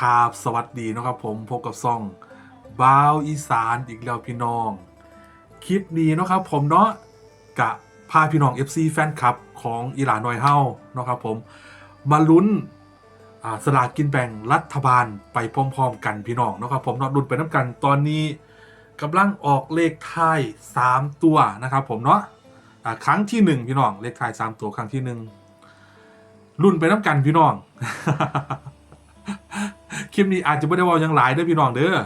ครับสวัสดีนะครับผมพบกับซ่องบ้าวอีสานอีกแล้วพี่น้อง คลิปนี้นะครับผมเนาะกะพาพี่น้อง FC แฟนคลับของอีหลาน้อยเฮาเนาะครับผมมาลุ้นสลากกินแบ่งรัฐบาลไปพร้อมๆกันพี่น้องเนาะครับผมเนาะลุ้นไปน้ำกันตอนนี้กำลังออกเลขท้าย 3 ตัวนะครับผมเนาะครั้งที่หนึ่งพี่น้องเลขท้าย 3 ตัวครั้งที่หนึ่งลุ้นไปน้ำกันพี่น้อง คลิปนี้อาจจะไม่ได้เว่าหยังหลายเด้อพี่น้องเด้อ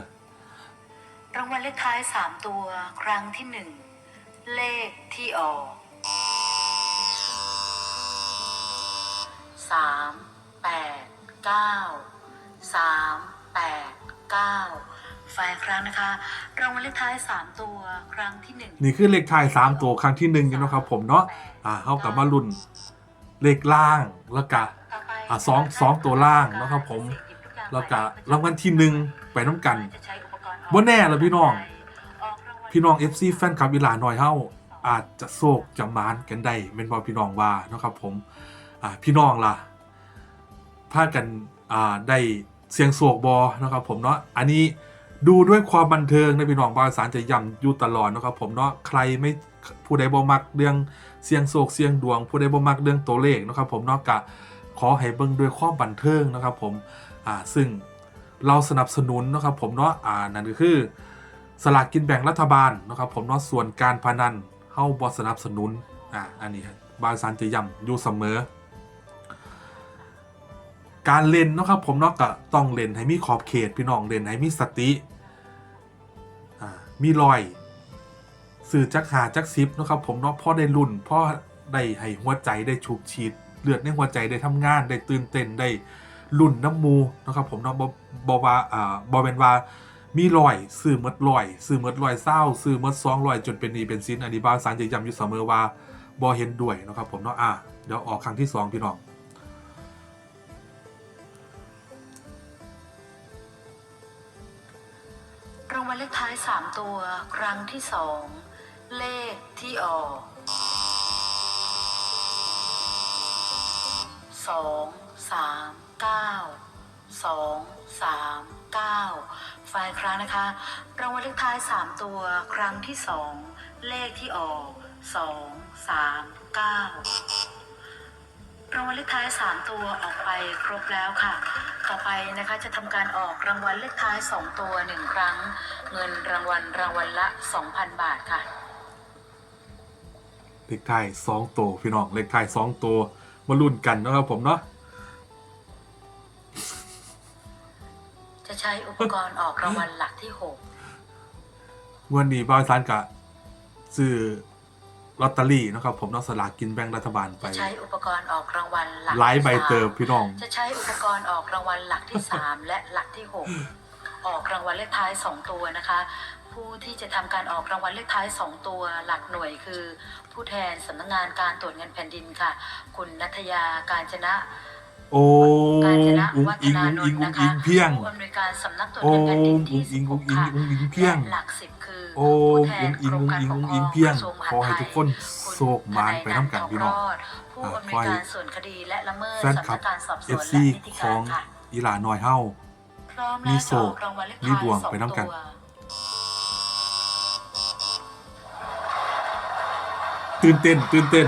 รางวัลเลขท้ายสามตัวครั้งที่หนึ่งเลขที่ออกสามแปดเก้าสามแปดเก้าฝ่ายครั้งนะคะ รางวัลเลขท้ายสามตัวครั้งที่หนึ่งนี่คือเลขท้าย3ตัวครั้งที่หนึ่งเนาะครับผมเนาะอ่าเข้ากับมารุ่นเลขล่างแล้วก็อะสองสองตัวล่างเนาะครับผม แล้วก็รางวัลที่หนึ่งไปน้ำกันบ่แน่ล่ะพี่น้อง พี่น้อง FC แฟนคลับอีหลาหน่อยเฮาอาจจะโศกจะมานกันได้เป็นบอพี่น้องว่าเนาะครับผมอ่าพี่น้องล่ะพากันอ่าได้เสียงโศกบอนะครับผมเนาะอันนี้ดูด้วยความบันเทิงนะพี่น้องบาวสารจะย้ำอยู่ตลอดเนาะครับผมเนาะใครไม่ผู้ใดบ่มักเรื่องเสียงโศกเสียงดวง ผู้ใดบ่มักเรื่องตัวเลขเนาะครับผมเนาะกะขอให้เบิ่งด้วยความบันเทิงนะครับผม อ่าซึ่งเราสนับสนุนนะครับผมเนาะอ่านั่นก็คือ สลากกินแบ่งรัฐบาลนะครับผมเนาะส่วนการพนันเข้าบอสนับสนุนอ่าอันนี้ครับบางสารจะย้ำอยู่เสมอ การเล่นนะครับผมเนาะก็ต้องเล่นให้มีขอบเขตพี่น้องเล่นให้มีสติอ่ามีรอยสื่อจักหาจักซิปนะครับผมเนาะพ่อได้รุ่นพ่อได้ให้หัวใจได้ฉุบฉีดเลือดในหัวใจได้ทำงานได้ตื่นเต้นได้ รุ่นน้ำมูนะครับผมเนาะบบว่าอ่าบอเป็นว่ามีรอยซื้อมดรอยซื้อมดรอยเศร้าซื้อมดซองรอยจนเป็นนีเป็นสินอันนี้บางสารจะย้ำอยู่เสมอว่าบอเห็นด้วยนะครับผมเนาะอะเดี๋ยวออกครั้งที่สองพี่น้องรางวัลเลขท้ายสามตัวครั้งที่สองเลขที่ออกสอ งสามเก้าสองสามเก้าฝ่ายครั้งนะคะ รางวัลเลขท้ายสามตัวครั้งที่สองเลขที่ออกสองสามเก้ารางวัลเลขท้ายสามตัวออกไปครบแล้วค่ะ ต่อไปนะคะจะทำการออกรางวัลเลขท้ายสองตัวหนึ่งครั้ง เงินรางวัลรางวัลละ 2,000 บาทค่ะ เลขท้ายสองตัวพี่น้องเลขท้ายสองตัวมาลุ้นกันนะครับผมเนาะ ใช้อุปกรณ์ออกรางวัลหลักที่วันนี้บางสารกะซื้อลอตเตอรี่นะครับ ผมเนาะสลากกินแบ่งรัฐบาล6ไป จะใช้อุปกรณ์ออกรางวัลหลักหลายที่ใบเติบสามพี่น้อง จะใช้อุปกรณ์ออกรางวัลหลักที่3และหลักที่6ออกรางวัลเลขท้าย2ตัวนะคะ ผู้ที่จะทำการออกรางวัลเลขท้าย2ตัวหลักหน่วยคือ ผู้แทนสำนักงานการตรวจเงินแผ่นดินค่ะ คุณนัทยาการจนะ โอ้การจนะอุ้งวัฒอิงนาอุ้งนอินงท์อุ้งนะคะอิงเพียงผู้อำนวยการสำนักตรวจโอ้เงินแผ่นดินอุ้ที่งอิงอุ้ง16อิงค่ะอุ้งอิงเพียงและหลักสิบคือโอ้ผู้แทอุ้นงอิงกรอุ้มงการอิงปกอุ้งครอิองงเพียงกระทรวมขอให้ทุกคนคุณโศกหมานไปน้ำกันพี่น้องรอดผู้อำนวยการส่วนคดีและละเมิดแฟนคลับสำนักการสอบสวน FC และนิติขกาอรงค่ะอีหลาน้อยเฮาพร้อมมีแล้วโศจะกออกรางวัลเลขมีท้ายดวงสองไปน้ำกันตัวตื่นเต้นตื่นเต้น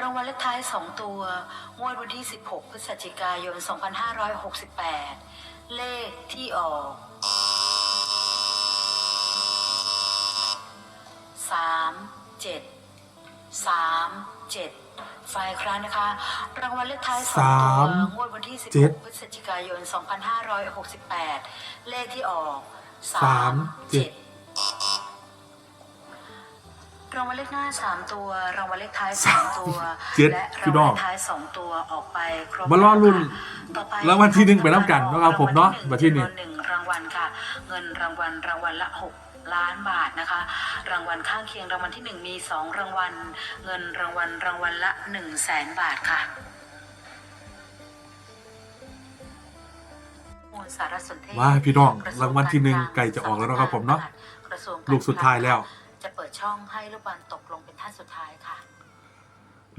รางวัลเลขท้าย 2 ตัว งวดวันที่ 16 พฤศจิกายน 2568 เลขที่ออก 3 7 3 7ฝ่ายครั้งนะคะ รางวัลเลขท้าย2ตัวสามงวดวันที่เจ็ด 16พฤศจิกายน 2568 เลขที่ออกสามเจ็ด3 7 รางวัลเลขหน้าสามตัวรางวัลเลขท้ายสามตัวเจ็ดและพี่รางน้วัอลงเลขท้ายสองตัวออกไปครบมารอลุ้นต่อไปรางวัลที่หนึ่งไปน้ำกันนะครับผมเนาะรางวัลบัดที่ที่หนี่นึ่งจำนวนหนึ่งรางวัลค่ะ เงินรางวัลรางวัลละหกล้านบาทนะคะ รางวัลข้างเคียงรางวัลที่หนึ่งมีสองรางวัล เงินรางวัลรางวัลละ1 0 0 0 0แสนบาทค่ะมูลสารสนเทศว่าพี่น้องกะทวรางวัลที่หนึ่งารไก่จะออกแล้วนะครับผมเนาะกระทรวงารลูกสุดท้ายแล้ว จะเปิดช่องให้ลูกบอลตกลงเป็นท่านสุดท้ายค่ะ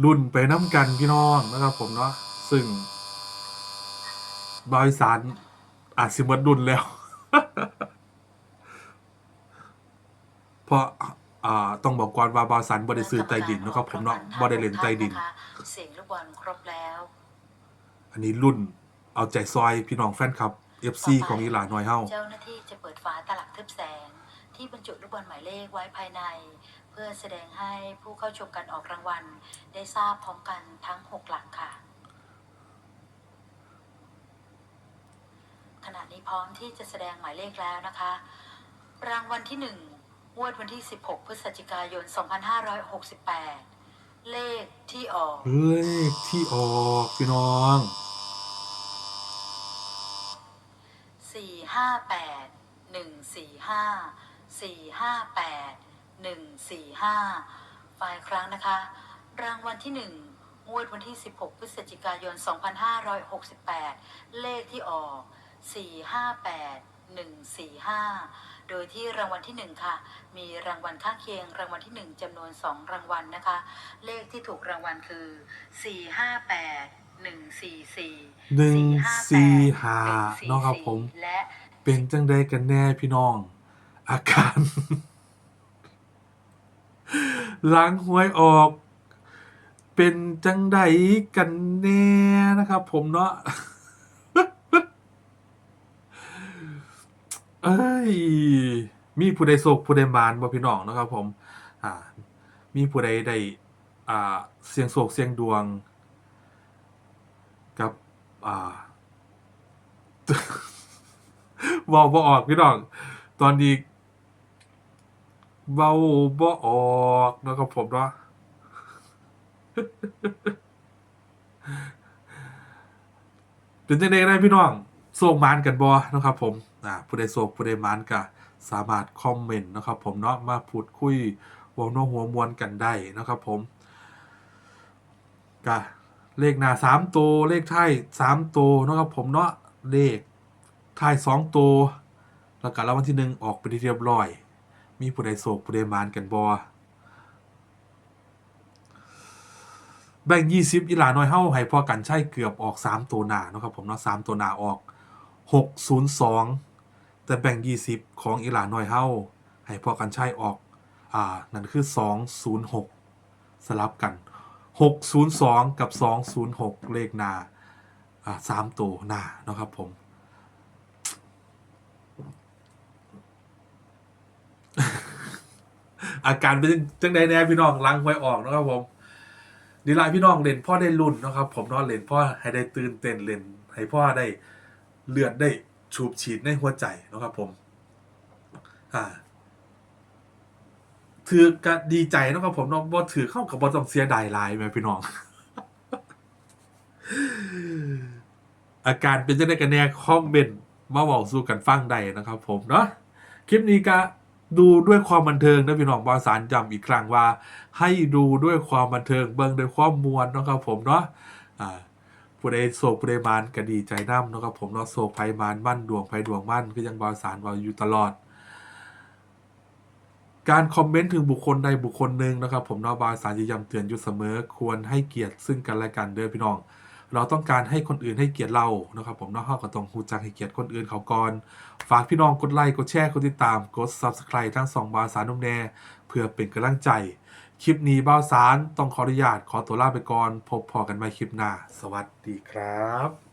รุ่นไปน้ำกันพี่น้องนะครับผมเนาะซึ่งบริษัทอาจสิหมดรุ่นแล้ว เพราะอ่าต้องบอกก่อนว่าบริษัทบริซื้อใต้ดินนะครับผมเนาะบริเลนใต้ดินเสียงลูกบอลครบแล้ว อันนี้รุ่นเอาใจซอยพี่น้องแฟนคลับ FC ของอีหลาน้อยเฮาเจ้าหน้าที่จะเปิดฝาตลักทึบแสง ที่บรรจุลูกบอลหมายเลขไว้ภายใน เพื่อแสดงให้ผู้เข้าชมการออกรางวัล ได้ทราบพร้อมกันทั้ง 6 หลักค่ะ ขณะนี้พร้อมที่จะแสดงหมายเลขแล้วนะคะ รางวัลที่1งวดวันที่ 16 พฤศจิกายน 2568 เลขที่ออก เลขที่ออกพี่น้องสี่ห้าแปด หนึ่งสี่ห้าสี่ห้าแปดหนึ่งสี่ห้าฝ่ายครั้งนะคะ รางวัลที่หนึ่งงวดวันที่ 16 พฤศจิกายน 2568 เลขที่ออก 458 145 โดยที่รางวัลที่ 1 ค่ะ มีรางวัลข้างเคียง รางวัลที่ 1จำนวน 2 รางวัลนะคะ เลขที่ถูกรางวัลคือ 458 144หนึ่งสี่ห้า458เนาะครับผม และ เป็นจังใดกันแน่พี่น้อง อาการ หล้างหวยออก เป็นจังใดกันแน่นะครับ ผมเนาะเอ้ย มีผู้ใดโศกผู้ใดมานบ่พี่น้องนะครับ ผม อ่า มีผู้ใดได้อ่า เสียงโศกเสียงดวง กับ อ่าว้าบ่ออกพี่น้อง ตอนนี้ เว้าบ่ออกนะครับผมเนาะเป็นจังไดได้พี่น้องโศกหมานกันบ่นะครับ ผมอ่าผู้ใดโศกผู้ใดมานก็สามารถคอมเมนต์นะครับผมเนาะมาพูดคุยว้านัวหัวมวลกันได้นะครับผมก็เลขหน้า3ตัวเลขท้าย3ตัวนะครับผมเนาะเลขท้าย2ตัวแล้วก็รางวัลที่1ออกไปที่เรียบร้อย มีผู้ใดโศกผู้ใดมานกันบ่แบ่ง20อีหลาน้อยเฮาให้พอกันใช้เกือบออก3ตัวหน้าเนาะครับผมเนาะ3ตัวหน้าออก602แต่แบ่ง20ของอีหลาน้อยเฮาให้พอกันใช้ออก อ่า นั่นคือ206สลับกัน602กับ206เลขหน้าอ่าสามตัวหน้าเนาะครับผม อาการเป็นจังใดแน่พี่น้องล้างไว้ออกนะครับผมดีไลน์พี่น้องเล่นพ่อได้รุ่นนะครับ ผมนอนเล่นพ่อให้ได้ตื่นเต้นเล่นให้พ่อได้เลือดได้ชูบฉีดในหัวใจนะครับผม อ่า ถือก็ดีใจนะครับผมเนาะบ่ถือเข้ากับบ่ต้องเสียดายลายแม่พี่น้อง อาการเป็นจังไดกันแน่คอมเมนต์มาบอกสู่กันฟังได้นะครับผมเนาะคลิปนี้ก็ ดูด้วยความบันเทิงนะพี่น้องบอสารย้ำอีกครั้งว่า ให้ดูด้วยความบันเทิงเบิ่งด้วยความมวลนะครับผมเนาะอ่าผู้ใดโศกผู้ใดมานก็ดีใจนํเนะครับผมเนาะโศกภัยมานมั่นดวงภัยดวงมั่นก็ยังบอสารว่าอยู่ตลอด การคอมเมนต์ถึงบุคคลใดบุคคลหนึ่งนะครับผมเนาะบาสารจะย้ำเตือนอยู่เสมอ ควรให้เกียรติซึ่งกันและกันเด้อพี่น้อง เราต้องการให้คนอื่นให้เกียรติเรานะครับผมเนาะเฮาก็ต้องหูจักให้เกียรติคนอื่นเขาก่อน ฝากพี่น้องกดไลค์กดแชร์กดติดตามกด Subscribe ทั้งสองบาสารนุ่มแน่เพื่อเป็นกำลังใจ คลิปนี้บ้าสารต้องขออนุญาตขอตัวลาไปก่อน พบพอกันใหม่คลิปหน้า สวัสดีครับ